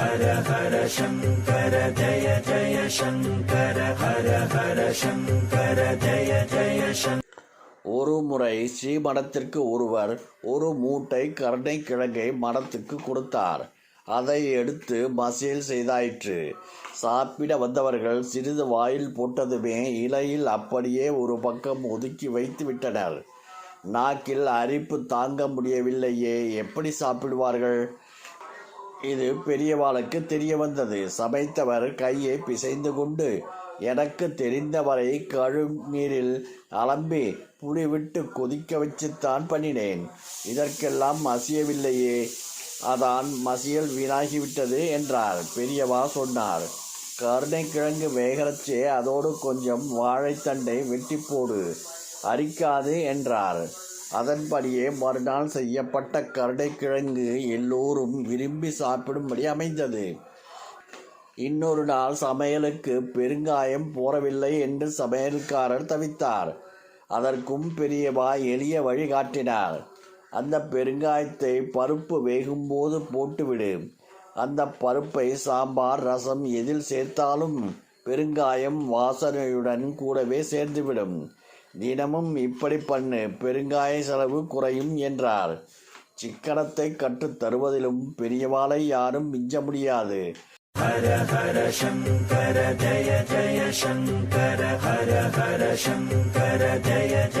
ஹர ஹர சங்கர ஜய ஜய சங்கர ஹர ஹர சங்கர ஜய ஜய சங்கர ஒரு முறை ஸ்ரீமடத்திற்கு ஒருவர் ஒரு மூட்டை கருணைக்கிழங்கை மடத்துக்கு கொடுத்தார். அதை எடுத்து மசியல் செய்தாயிற்று. சாப்பிட வந்தவர்கள் சிறிது வாயில் போட்டதுமே இலையில் அப்படியே ஒரு பக்கம் ஒதுக்கி வைத்து விட்டனர். நாக்கில் அரிப்பு தாங்க முடியவில்லையே எப்படி சாப்பிடுவார்கள்? இது பெரியவாளுக்கு தெரிய வந்தது. சமைத்தவர் கையை பிசைந்து கொண்டு எனக்கு தெரிந்தவரை கழுநீரில் அலம்பி புளி விட்டு கொதிக்க வச்சுத்தான் பண்ணினேன். இதற்கெல்லாம் மசியவில்லையே. அதான் மசியல் வீணாகிவிட்டது என்றார். பெரியவா சொன்னார். கருணைக்கிழங்கு வேகரச்சே அதோடு கொஞ்சம் வாழைத்தண்டை வெட்டி போடு அரிக்காது என்றார். அதன்படியே மறுநாள் செய்யப்பட்ட கருடைக்கிழங்கு எல்லோரும் விரும்பி சாப்பிடும்படி அமைந்தது. இன்னொரு நாள் சமையலுக்கு பெருங்காயம் போறவில்லை என்று சமையல்காரர் தவித்தார். அதற்கும் பெரியவா எளிய வழி காட்டினார். அந்த பெருங்காயத்தை பருப்பு வேகும்போது போட்டுவிடு. அந்த பருப்பை சாம்பார் ரசம் எதில் சேர்த்தாலும் பெருங்காயம் வாசனையுடன் கூடவே சேர்ந்துவிடும். தினமும் இப்படி பண்ணு பெருங்காய செலவு குறையும் என்றார். சிக்கனத்தை கற்றுத் தருவதிலும் பெரியவாளை யாரும் மிஞ்ச முடியாது. ஹர ஹர சங்கர ஜய ஜய சங்கர ஹர ஹர சங்கர ஜய ஜய